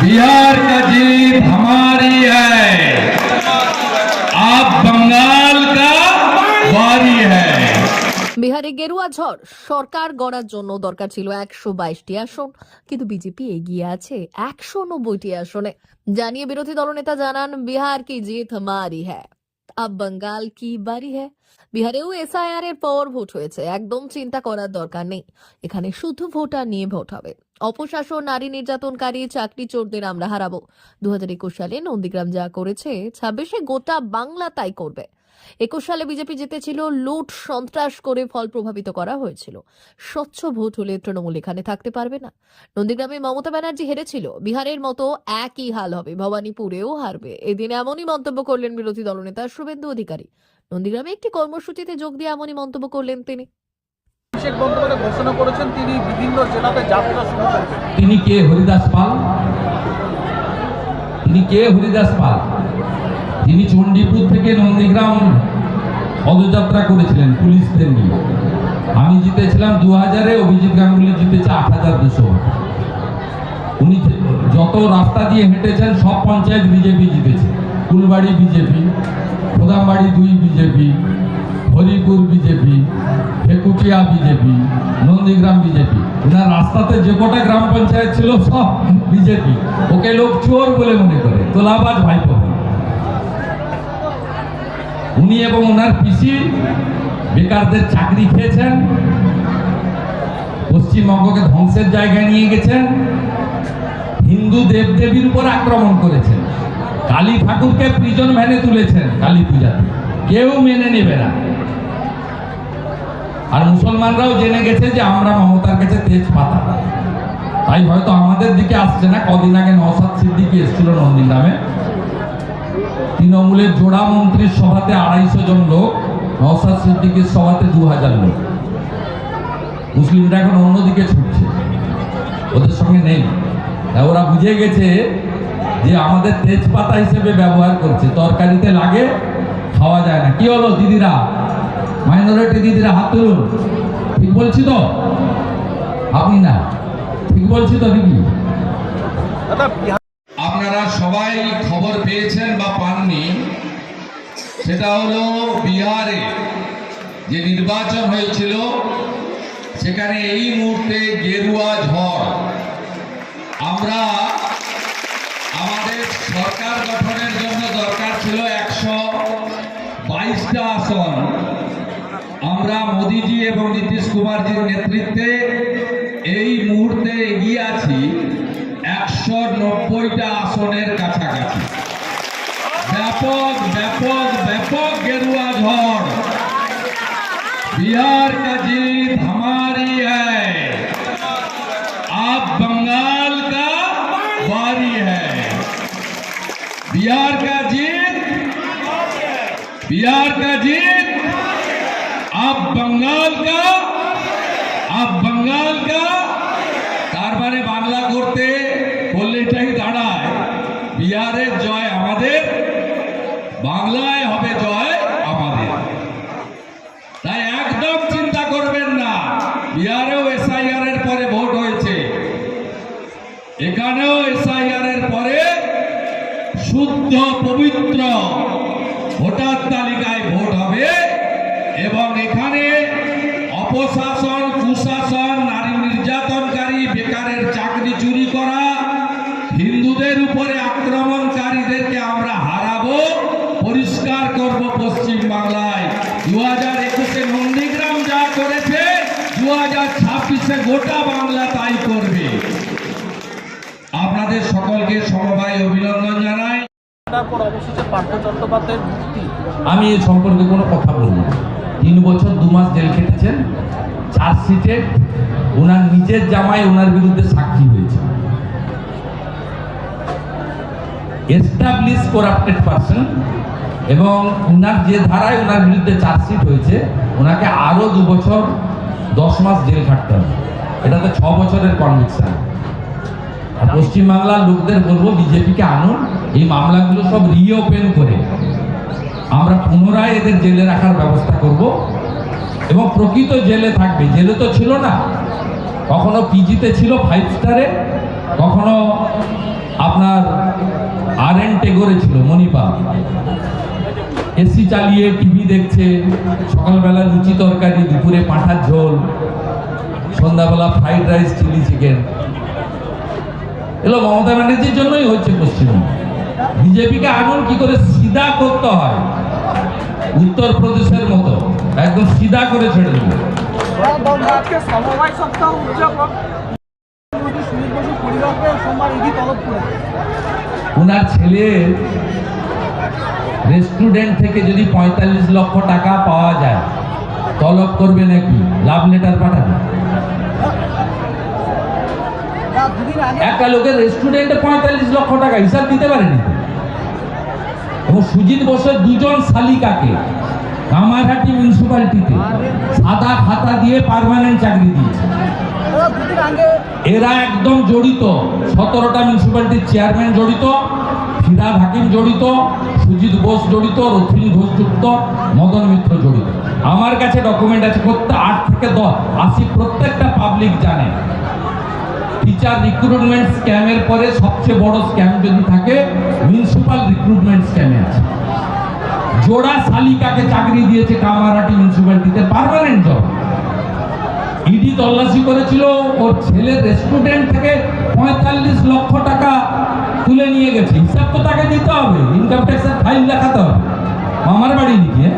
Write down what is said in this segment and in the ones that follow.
बिहार का जीत हमारी है आप बंगाल का वारी है বিহারে গেরুয়া ঝড় সরকার গড়ার জন্য দরকার ছিল একশো বাইশটি আসন কিন্তু বিজেপি এগিয়ে আছে একশো নব্বইটি আসনে জানিয়ে বিরোধী দলনেতা জানান বিহার কি জিত হামারি হ্যাঁ আব বাঙ্গাল কি বাড়ি হ্যাঁ বিহারেও এসআইআর এর পর ভোট হয়েছে একদম চিন্তা করার দরকার নেই এখানে শুধু ভোটার নিয়ে ভোট হবে অপশাসন, নারী নির্যাতনকারী, চাকরি চোরদের আমরা হারাবো। দু সালে নন্দীগ্রাম যা করেছে, ছাব্বিশে গোটা বাংলা তাই করবে। একুশ সালে বিজেপি জিতেছিল, লুট, সন্ত্রাস করে ফল প্রভাবিত করা হয়েছিল। স্বচ্ছ ভোট হলে তৃণমূল এখানে থাকতে পারবে না। নন্দীগ্রামে মমতা ব্যানার্জি হেরেছিল। বিহারের মতো একই হাল হবে, ভবানীপুরেও হারবে। এদিন এমনই মন্তব্য করলেন বিরোধী দলনেতা শুভেন্দু অধিকারী। নন্দীগ্রামে একটি কর্মসূচিতে যোগ দিয়ে এমনই মন্তব্য করলেন তিনি। তিনি কে হরিদাস পাল? তিনি কে হরিদাস পাল? তিনি চণ্ডীপুর থেকে নন্দীগ্রাম পদযাত্রা করেছিলেন পুলিশদের নিয়ে। আমি জিতেছিলাম দু হাজারে অভিজিৎ গাঙ্গুলি জিতেছে আট হাজার দুশো। উনি যত রাস্তা দিয়ে হেঁটেছেন, সব পঞ্চায়েত বিজেপি জিতেছে। ফুলবাড়ি বিজেপি, প্রধানবাড়ি দুই BJP Haripur BJP Phekutia BJP, Nandigram BJP. ওনার রাস্তাতে যে কটা গ্রাম পঞ্চায়েত ছিল, সব বিজেপি। ওকে লোক চোর বলে মনে করে। তোলাবাজ ভাইপো। উনি এবং ওনার পিসি বেকারদের চাকরি খেয়েছেন। পশ্চিমবঙ্গকে ধ্বংসের জায়গায় নিয়ে গেছেন। হিন্দু দেবদেবীর উপর আক্রমণ করেছেন। কালী ঠাকুরকে প্রিজন ভ্যানে তুলেছেন কালী পূজাতে। কেউ মেনে নেবে না। আর মুসলমানরাও জেনে গেছে যে আমরা মমতার কাছে তেজ পাতা তাই হয়তো আমাদের দিকে আসছে না, কদিন আগে নওসাদ সিদ্দিকি এসেছিল নন্দীগ্রামে তৃণমূলের জোড়া মন্ত্রীর সভাতে আড়াইশো জন লোক নওসাদ সিদ্দিকির সভাতে দু হাজার লোক। মুসলিমরা এখন অন্যদিকে ছুটছে, ওদের সঙ্গে নেই। ওরা বুঝে গেছে যে আমাদের তেজপাতা হিসেবে ব্যবহার করছে, তরকারিতে লাগে, খাওয়া যায় না। কি হলো দিদিরা? মাইনরিটি দিদিরা হাত তুলুন। ঠিক বলছি তো? আপনি না। ঠিক বলছি তো নাকি? আপনারা সবাই খবর পেয়েছেন বা পাননি, সেটা হলো বিহারে যে নির্বাচন হয়েছিল, সেখানে এই মুহূর্তে গেরুয়া ঝড়। আমরা আমাদের সরকার গঠনের জন্য দরকার ছিল একশো বাইশটা আসন। আমরা মোদিজি এবং নীতিশ কুমারজির নেতৃত্বে এই মুহূর্তে এগিয়ে আছি একশো নব্বইটা আসনের কাছাকাছি ব্যাপক ব্যাপক ব্যাপক গেরুয়া ঝড় बिहार का जीत हमारी है आप बंगाल का वारी है बिहार का जीत बिहार का जीत आप बंगाल का आप बंगाल का তার মানে বাংলা করতে বললে এটাই দাঁড়ায় বিহারের জয় আমাদের বাংলায় হবে জয় আমাদের তাই একদম চিন্তা করবেন না বিহারেও এসআইআর এর পরে ভোট হয়েছে এখানেও এসআইআর এর পরে শুদ্ধ পবিত্র ভোটার তালিকায় ভোট হবে এবং এখানে অপশাসন কুশাসন নারী নির্যাতনকারী বেকারের চাকরি চুরি করা হিন্দুদের উপরে আক্রমণকারীদেরকে আমরা হারাবো পরিষ্কার করব পশ্চিম বাংলায় দু হাজার একুশে নন্দীগ্রাম যা করেছে দু হাজার ছাব্বিশে গোটা বাংলা তাই করবে। আপনাদের সকলকে সমবায় অভিনন্দন জানাই। তারপর অবশেষে পার্থ চট্টোপাধ্যায়ের মুক্তি। আমি এ সম্পর্কে কোনো কথা বলব না। তিন বছর দু মাস জেল খেটেছেন চার্জশিটে ওনার নিজের জামাই ওনার বিরুদ্ধে সাক্ষী হয়েছে। এস্টাবলিশ করাপ্টেড পারসন এবং ওনার যে ধারায় ওনার বিরুদ্ধে চার্জশিট হয়েছে, ওনাকে আরও দু বছর দশ মাস জেল খাটতে হবে। এটাতে ছ বছরের কনভিকশন পশ্চিমবাংলার লোকদের বলব, বিজেপিকে আনুন, এই মামলাগুলো সব রিওপেন করে। আমরা পুনরায় এদের জেলে রাখার ব্যবস্থা করব। এবং প্রকৃত জেলে থাকবে। জেলে তো ছিল না। কখনো পিজিতে ছিল ফাইভ স্টারে কখনো আপনার আর বাড়িতে গড়েছিল মণিপাল। এসি চালিয়ে টিভি দেখছে, সকালবেলা লুচি তরকারি, দুপুরে পাঁঠার ঝোল, সন্ধ্যাবেলা ফ্রাইড রাইস চিলি চিকেন এগুলো মমতা ব্যানার্জির জন্যই হচ্ছে পশ্চিমবঙ্গ। বিজেপিকে আগুন কি করে উত্তরপ্রদেশের মতো। একদম সিধা করে ছেড়ে দেবে। সমবায় সপ্তাহ উদযাপন ওনার ছেলে রেস্টুরেন্ট থেকে যদি পঁয়তাল্লিশ লক্ষ টাকা পাওয়া যায় তলব করবে নাকি? লাভ লেটার পাঠাবে। আগে একটা লোকের রেস্টুরেন্টে পঁয়তাল্লিশ লক্ষ টাকা হিসাব দিতে পারেনি তো। এবং সুজিত বোসের দুজন শালিকাকে কামারহাটি মিউনিসিপ্যালিটিতে সাদা খাতা দিয়ে পার্মানেন্ট চাকরি দিয়েছে। এরা একদম জড়িত, সতেরোটা মিউনিসিপ্যালিটির চেয়ারম্যান জড়িত ফিরাদ হাকিম জড়িত, সুজিত বোস জড়িত, রথিন ঘোষ যুক্ত, মদন মিত্র জড়িত। আমার কাছে ডকুমেন্ট আছে, প্রত্যেক আট থেকে দশ, আশি প্রত্যেকটা পাবলিক জানে। টিচার রিক্রুটমেন্ট স্ক্যামের পরে সবচেয়ে বড় স্ক্যাম যদি থাকে মিউনিসিপাল রিক্রুটমেন্ট স্ক্যামে আছে। জোড়া শালিকাকে চাকরি দিয়েছে কামারহাটি মিউনিসিপ্যালিটিতে পার্মানেন্ট জব ইডি তল্লাশি করেছিল, ওর ছেলের রেস্টুরেন্ট থেকে পঁয়তাল্লিশ লক্ষ টাকা তুলে নিয়ে গেছে। হিসাব তো তাকে দিতে হবে ইনকাম ট্যাক্সের ফাইল দেখাতে হবে। মামার বাড়ি নাকি হ্যাঁ?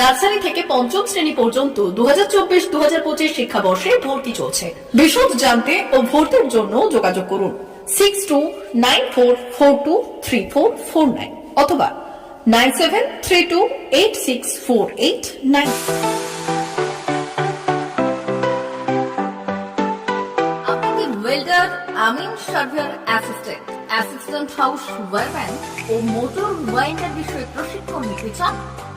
নার্সারি থেকে পঞ্চম শ্রেণি পর্যন্ত দু হাজার চব্বিশ দু হাজার পঁচিশ শিক্ষাবর্ষে ভর্তি চলছে। বিশদ জানতে ও ভর্তির জন্য যোগাযোগ করুন six two nine four four two three four four nine অথবা nine seven three two eight six four eight nine welder আমিন surveyor assistant assistant house wireman ও মোটর ওয়াইন্ডার বিষয়ে প্রশিক্ষণ নিতে চান?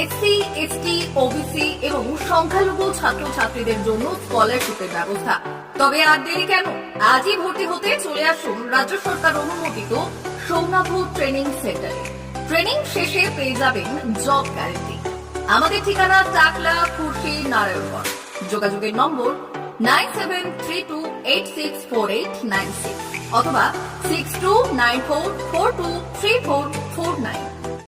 এসসি, এসটি, ওবিসি এবং সংখ্যালঘু ছাত্রছাত্রীদের জন্য স্কলারশিপের ব্যবস্থা। তবে আর দেরি কেন? আজই ভর্তি হতে চলে আসুন রাজ্য সরকার অনুমোদিত সৌনাভ ট্রেনিং সেন্টারে। ট্রেনিং শেষে পেয়ে যাবেন জব গ্যারেন্টি। আমাদের ঠিকানা টাকলা, খুরশি নারায়ণগড় যোগাযোগের number nine seven three two eight six four eight nine six অথবা six two nine four four two three four four nine.